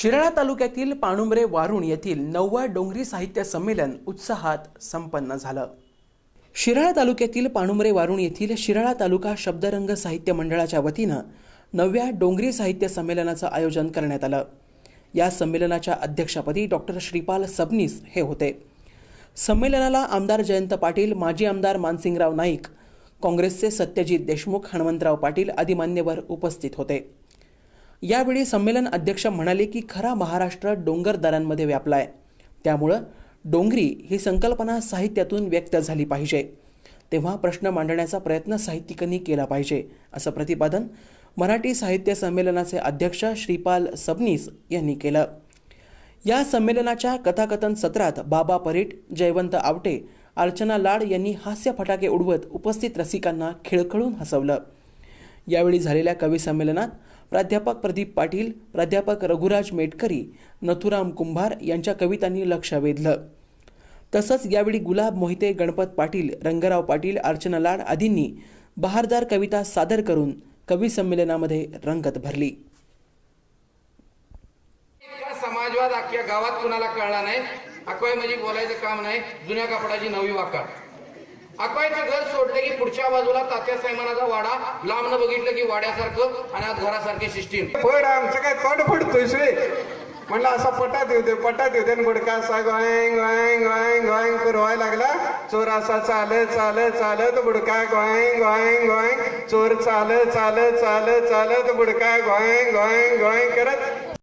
शिराळा तालुक्यातील पाणुंबरे वारुण येथील नववा डोंगरी साहित्य संमेलन उत्साहात संपन्न झालं. शिराळा तालुक्यातील पाणुंबरे वारुण येथील शिराळा तालुका शब्दरंग साहित्य मंडळाच्या वतीनं नवव्या डोंगरी साहित्य संमेलनाचं आयोजन करण्यात आलं. या संमेलनाच्या अध्यक्षपदी डॉक्टर श्रीपाल सबनीस हे होते. संमेलनाला आमदार जयंत पाटील माजी आमदार मानसिंगराव नाईक काँग्रेसचे सत्यजित देशमुख हणमंतराव पाटील आदी मान्यवर उपस्थित होते. यावेळी संमेलन अध्यक्ष म्हणाले की खरा महाराष्ट्र डोंगर व्यापला आहे. त्यामुळं डोंगरी ही संकल्पना साहित्यातून व्यक्त झाली पाहिजे. तेव्हा प्रश्न मांडण्याचा प्रयत्न साहित्यिकांनी केला पाहिजे असं प्रतिपादन मराठी साहित्य संमेलनाचे अध्यक्ष श्रीपाल सबनीस यांनी केलं. या संमेलनाच्या कथाकथन सत्रात बाबा परीट जयवंत आवटे अर्चना लाड यांनी हास्य फटाके उडवत उपस्थित रसिकांना खिळखळून हसवलं. यावेळी झालेल्या कवी संमेलनात प्राध्यापक प्रदीप पाटील प्राध्यापक रघुराज मेटकरी नथुराम कुंभार यांच्या कवितांनी लक्ष वेधलं. तसंच यावेळी गुलाब मोहिते गणपत पाटील रंगराव पाटील अर्चना लाड आदींनी बहारदार कविता सादर करून कवी संमेलनामध्ये रंगत भरली. समाजवाद अख्ख्या गावात कुणाला कळला नाही? अकवाय म्हणजे बोलायचं काम नाही. जुन्या कापडाची नवी वाका अकवायचं घर सोडलं की पुढच्या बाजूला तात्या सायमानाचा वाडा लांबनं बघितलं की वाड्यासारखं आणि आत घरासारखी सिस्टीम फड आमचं काय तोंड फडतोय रे म्हणलं असा पटात दे पटात येतोय दे. बडका असा गोयंग गोयंग गोयंग गोयंग करून व्हायला लागला. चोर असा चालत चालत चालत बुडका गोयंग गोयंग गोयंग चोर चालत चालत चालत चालत बुडका गोयंग गोयंग गोयंग करत